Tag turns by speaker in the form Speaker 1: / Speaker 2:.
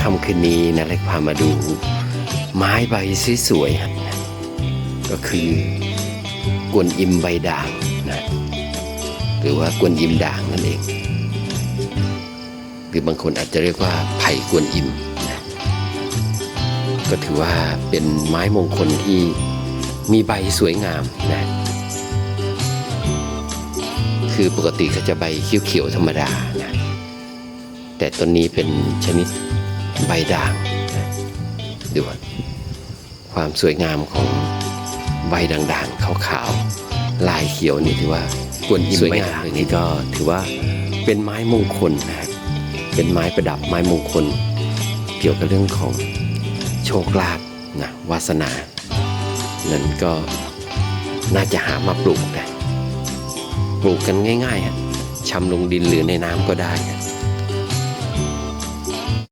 Speaker 1: ค่ำคืนนี้นะเล็กพามาดู ไม้ใบสวยๆก็คือกวนอิมใบด่างนะหรือว่ากวนอิมด่างนั่นเอง หรือบางคนอาจจะเรียกว่าไผ่กวนอิมนะก็ถือว่าเป็นไม้มงคลที่มีใบสวยงามนะคือปกติเขาจะใบเขียวๆธรรมดานะ แต่ต้นนี้เป็นชนิดใบด่างนะดูว่าความสวยงามของใบด่างๆขาวๆลายเขียวนี่ถือว่ากวนอิมใบด่างนี่ก็ถือว่าเป็นไม้มงคลนะครับเป็นไม้ประดับไม้มงคล เกี่ยวกับเรื่องของโชคลาภนะวาสนา นั้นก็น่าจะหามาปลูกนะปลูกกันง่ายๆฮะชำลงดินหรือในน้ำก็ได้